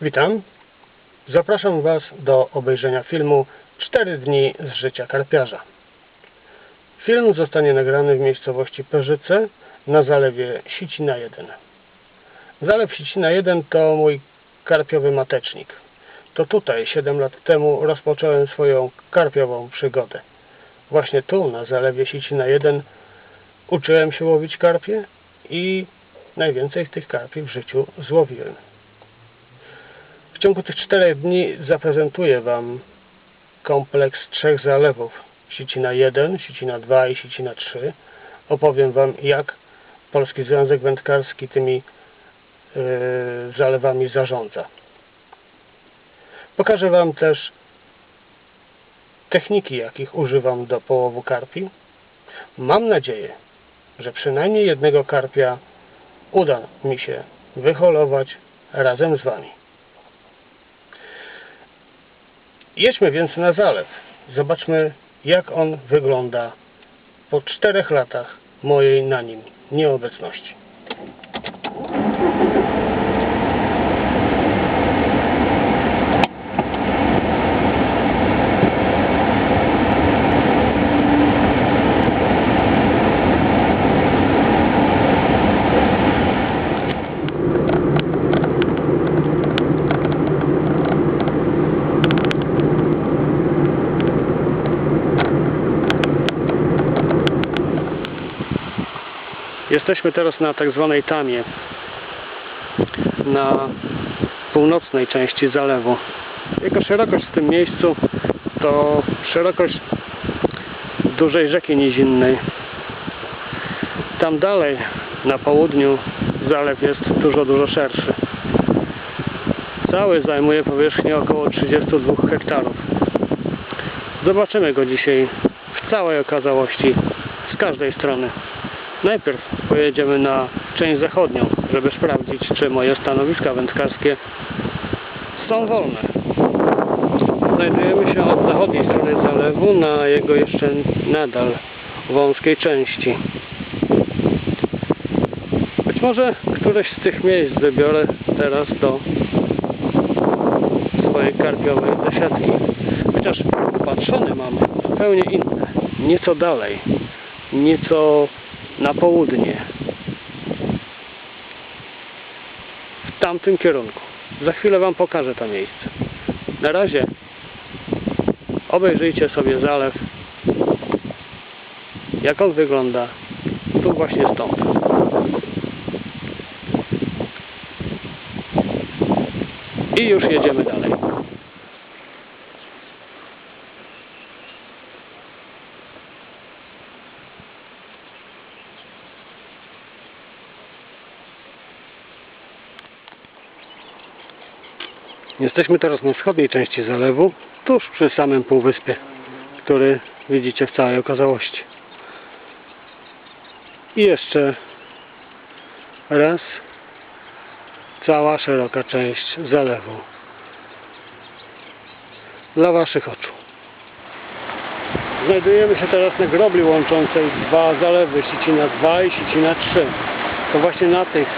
Witam. Zapraszam Was do obejrzenia filmu 4 dni z życia karpiarza. Film zostanie nagrany w miejscowości Perzyce na zalewie Sicina 1. Zalew Sicina 1 to mój karpiowy matecznik. To tutaj 7 lat temu rozpocząłem swoją karpiową przygodę. Właśnie tu, na zalewie Sicina 1 uczyłem się łowić karpie i najwięcej tych karpi w życiu złowiłem. W ciągu tych czterech dni zaprezentuję Wam kompleks trzech zalewów. Sicina 1, Sicina 2 i Sicina 3. Opowiem Wam, jak Polski Związek Wędkarski tymi yy, zalewami zarządza. Pokażę Wam też techniki, jakich używam do połowu karpi. Mam nadzieję, że przynajmniej jednego karpia uda mi się wyholować razem z Wami. Jedźmy więc na zalew. Zobaczmy, jak on wygląda po czterech latach mojej na nim nieobecności. Jesteśmy teraz na tak zwanej tamie, na północnej części zalewu. Jego szerokość w tym miejscu to szerokość dużej rzeki nizinnej. Tam dalej, na południu, zalew jest dużo, dużo szerszy. Cały zajmuje powierzchnię około 32 hektarów. Zobaczymy go dzisiaj w całej okazałości, z każdej strony. Najpierw pojedziemy na część zachodnią, żeby sprawdzić, czy moje stanowiska wędkarskie są wolne. Znajdujemy się od zachodniej strony zalewu na jego jeszcze nadal wąskiej części. Być może któreś z tych miejsc wybiorę teraz do swojej karpiowej zasiadki. Chociaż patrzony mam zupełnie inne. Nieco dalej. Nieco na południe. W tamtym kierunku. Za chwilę Wam pokażę to miejsce. Na razie obejrzyjcie sobie zalew. Jak on wygląda. Tu właśnie stąd. I już jedziemy dalej. Jesteśmy teraz na wschodniej części zalewu, tuż przy samym półwyspie, który widzicie w całej okazałości. I jeszcze raz cała szeroka część zalewu dla Waszych oczu. Znajdujemy się teraz na grobli łączącej dwa zalewy, Sicina 2 i Sicina 3. To właśnie na tych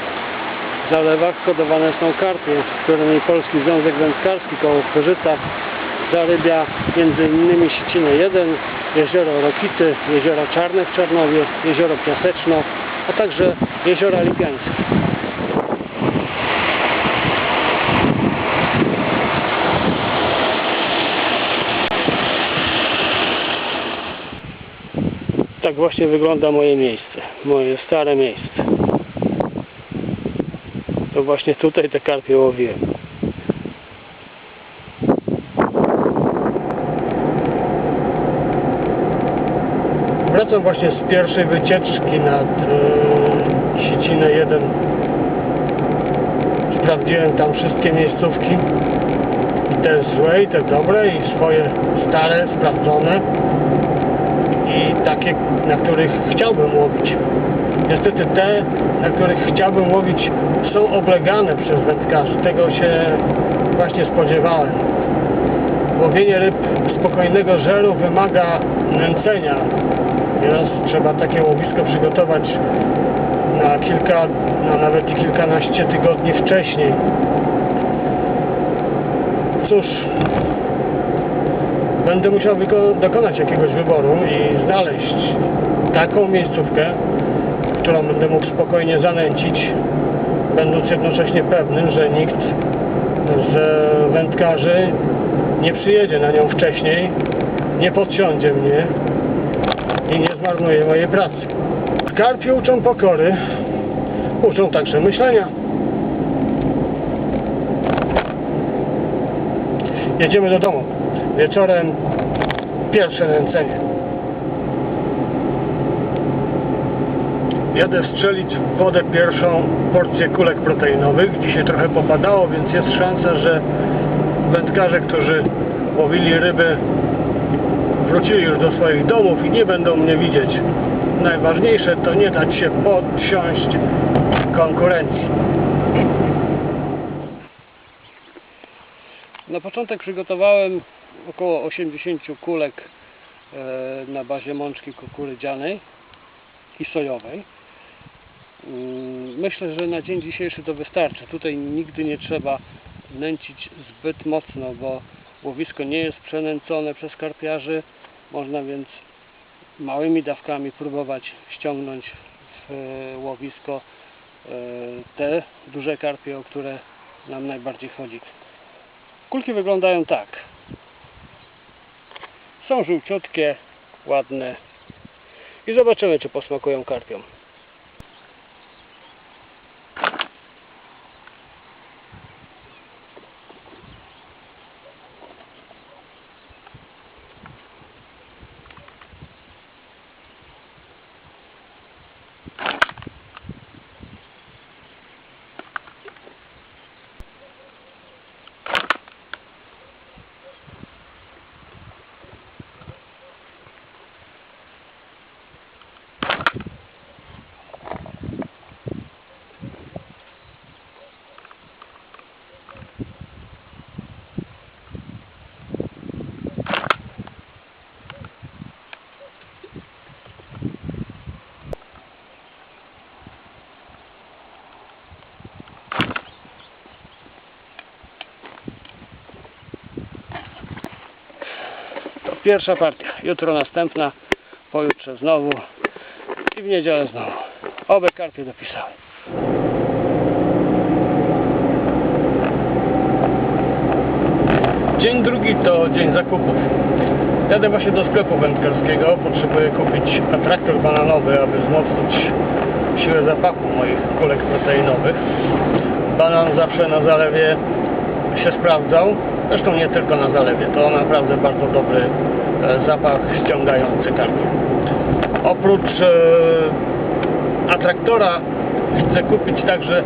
zalewach hodowane są karpie, którymi Polski Związek Wędkarski koło Pyrzyca zarybia m.in. Sicinę 1, jezioro Rokity, jezioro Czarne w Czarnowie, jezioro Piaseczno, a także jeziora Lipiańskie. Tak właśnie wygląda moje miejsce, moje stare miejsce. To właśnie tutaj te karpie łowiłem. Wracam właśnie z pierwszej wycieczki nad e, Sicinę 1. Sprawdziłem tam wszystkie miejscówki. I te złe, i te dobre, i swoje stare, sprawdzone. I takie, na których chciałbym łowić. Niestety te, na których chciałbym łowić, są oblegane przez wędkarzy. Tego się właśnie spodziewałem. Łowienie ryb spokojnego żeru wymaga nęcenia. Nieraz trzeba takie łowisko przygotować na kilka, na nawet i kilkanaście tygodni wcześniej. cóż, będę musiał dokonać jakiegoś wyboru i znaleźć taką miejscówkę, którą będę mógł spokojnie zanęcić, będąc jednocześnie pewnym, że nikt z wędkarzy nie przyjedzie na nią wcześniej, nie podsiądzie mnie i nie zmarnuje mojej pracy. Karpie uczą pokory, uczą także myślenia. Jedziemy do domu. Wieczorem pierwsze nęcenie. Jadę strzelić w wodę pierwszą porcję kulek proteinowych. Dzisiaj trochę popadało, więc jest szansa, że wędkarze, którzy łowili ryby, wrócili już do swoich domów i nie będą mnie widzieć. Najważniejsze to nie dać się podsiąść konkurencji. Na początek przygotowałem około 80 kulek e, na bazie mączki kukurydzianej i sojowej. Mm, Myślę, że na dzień dzisiejszy to wystarczy. Tutaj nigdy nie trzeba nęcić zbyt mocno, bo łowisko nie jest przenęcone przez karpiarzy. Można więc małymi dawkami próbować ściągnąć w e, łowisko e, te duże karpie, o które nam najbardziej chodzi. Kulki wyglądają tak. Są żółciutkie, ładne. I zobaczymy, czy posmakują karpią. To pierwsza partia. Jutro następna, pojutrze znowu i w niedzielę znowu. Obe karpie dopisały. Dzień drugi to dzień zakupów. Jadę właśnie do sklepu wędkarskiego. Potrzebuję kupić atraktor bananowy, aby wzmocnić siłę zapachu moich kulek proteinowych. Banan zawsze na zalewie się sprawdzał. Zresztą nie tylko na zalewie. To naprawdę bardzo dobry e, zapach ściągający karpie. Oprócz e, atraktora chcę kupić także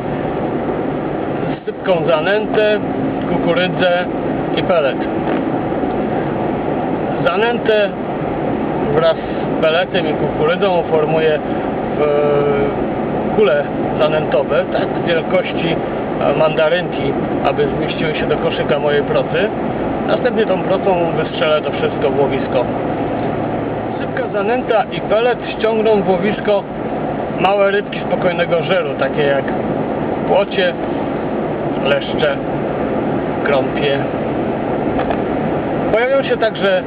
sypką zanętę, kukurydzę i pelet. Zanętę wraz z peletem i kukurydzą formuję w kule zanętowe, tak wielkości mandarynki, aby zmieściły się do koszyka mojej procy. Następnie tą procą wystrzelę to wszystko w łowisko. Sypka zanęta i pelet ściągną w łowisko małe rybki spokojnego żeru, takie jak płocie, leszcze, krąpie. Pojawią się także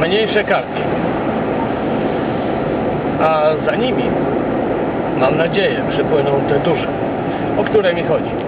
mniejsze karpie. A za nimi, mam nadzieję, przypłyną te duże, o które mi chodzi.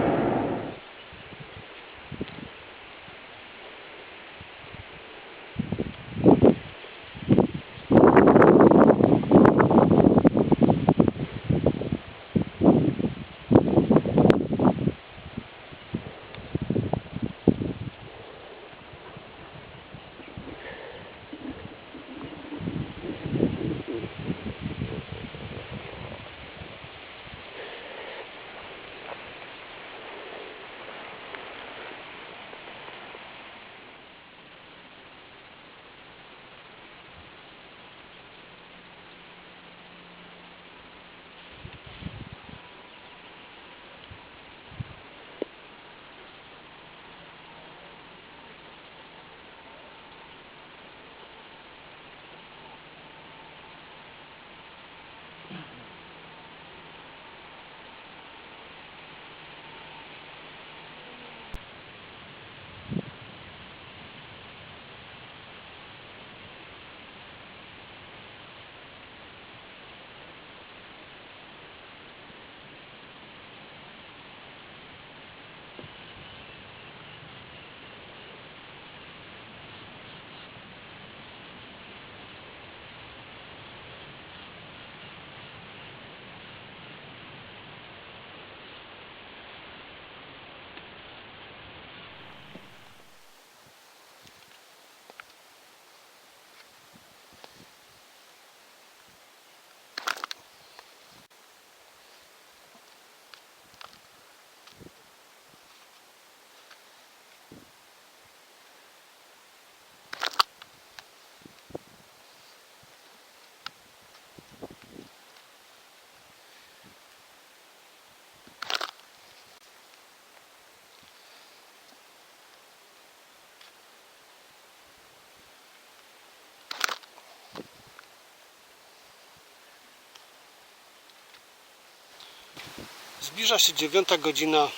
Zbliża się dziewiąta godzina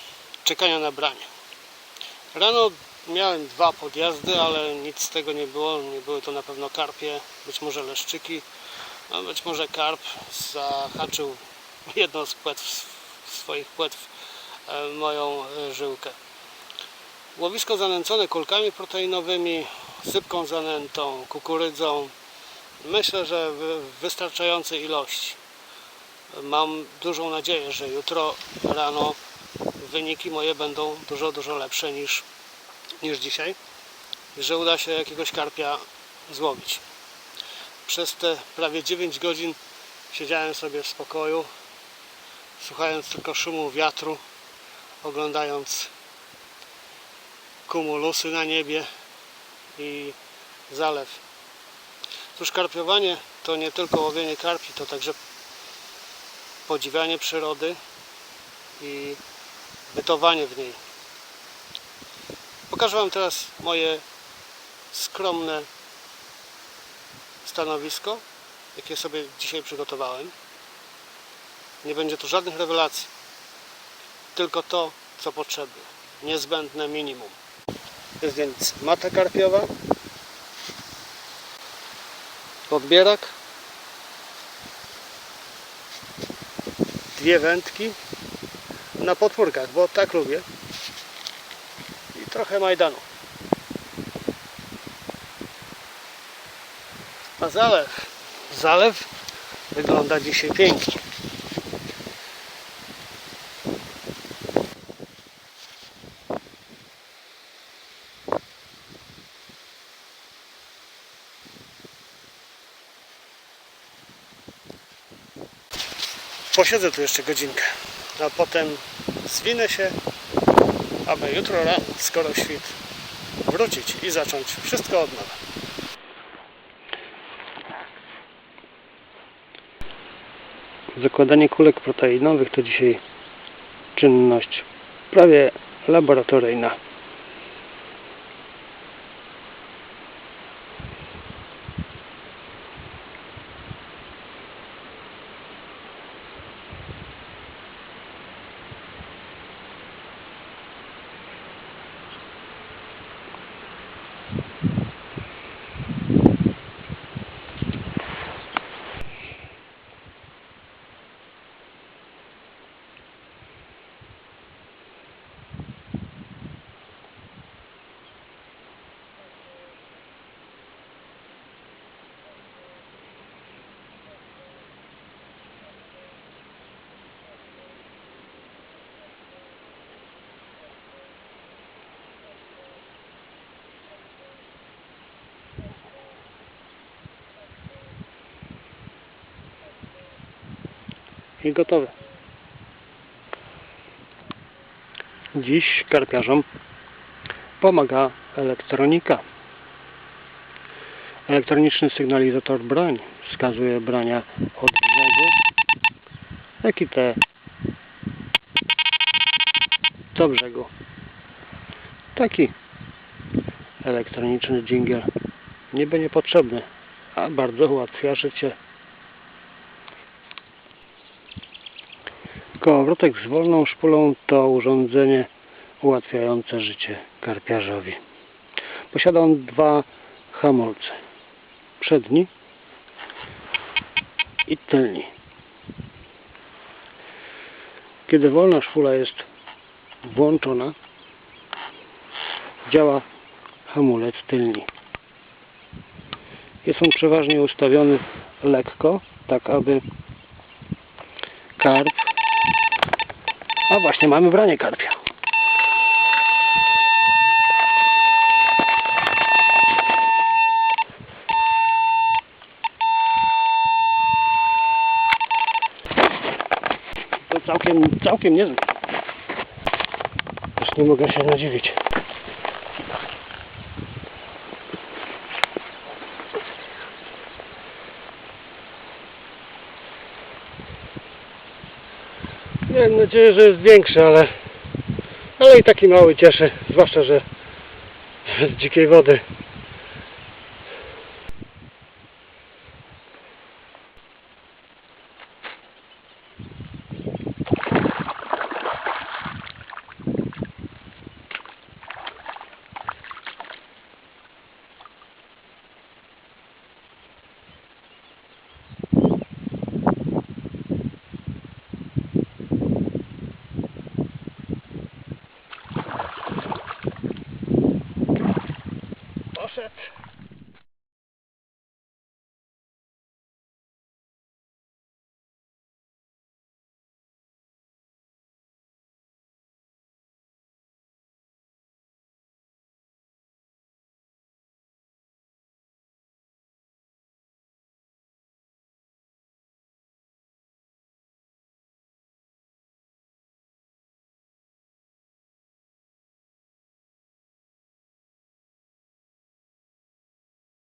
czekania na branie. Rano miałem dwa podjazdy, ale nic z tego nie było. Nie były to na pewno karpie, być może leszczyki, a być może karp zahaczył jedną z płetw, swoich płetw e, moją żyłkę. Łowisko zanęcone kulkami proteinowymi, sypką zanętą, kukurydzą. Myślę, że w wystarczającej ilości. Mam dużą nadzieję, że jutro rano wyniki moje będą dużo, dużo lepsze niż, niż dzisiaj. i Że uda się jakiegoś karpia złowić. Przez te prawie 9 godzin siedziałem sobie w spokoju, słuchając tylko szumu wiatru, oglądając kumulusy na niebie i zalew. Cóż, karpiowanie to nie tylko łowienie karpi, to także podziwianie przyrody i bytowanie w niej. Pokażę Wam teraz moje skromne stanowisko, jakie sobie dzisiaj przygotowałem. Nie będzie tu żadnych rewelacji, tylko to, co potrzebne, niezbędne minimum. Jest więc mata karpiowa, podbierak, dwie wędki na podwórkach, bo tak lubię i trochę majdanu. A zalew, zalew wygląda dzisiaj pięknie. Posiedzę tu jeszcze godzinkę, a potem zwinę się, aby jutro rano, skoro świt, wrócić i zacząć wszystko od nowa. Zakładanie kulek proteinowych to dzisiaj czynność prawie laboratoryjna. I gotowe. Dziś karpiarzom pomaga elektronika. Elektroniczny sygnalizator broń wskazuje brania od brzegu, jak i te do brzegu. Taki elektroniczny dżingiel niby niepotrzebny, a bardzo ułatwia życie Kołowrotek z wolną szpulą to urządzenie ułatwiające życie karpiarzowi. Posiada on dwa hamulce. Przedni i tylni. Kiedy wolna szpula jest włączona, działa hamulec tylni. Jest on przeważnie ustawiony lekko, tak aby karp a właśnie, mamy branie karpia. To całkiem, całkiem niezłe. Też nie mogę się nadziwić. Miałem nadzieję, że jest większy, ale, ale i taki mały cieszy, zwłaszcza, że z dzikiej wody closet.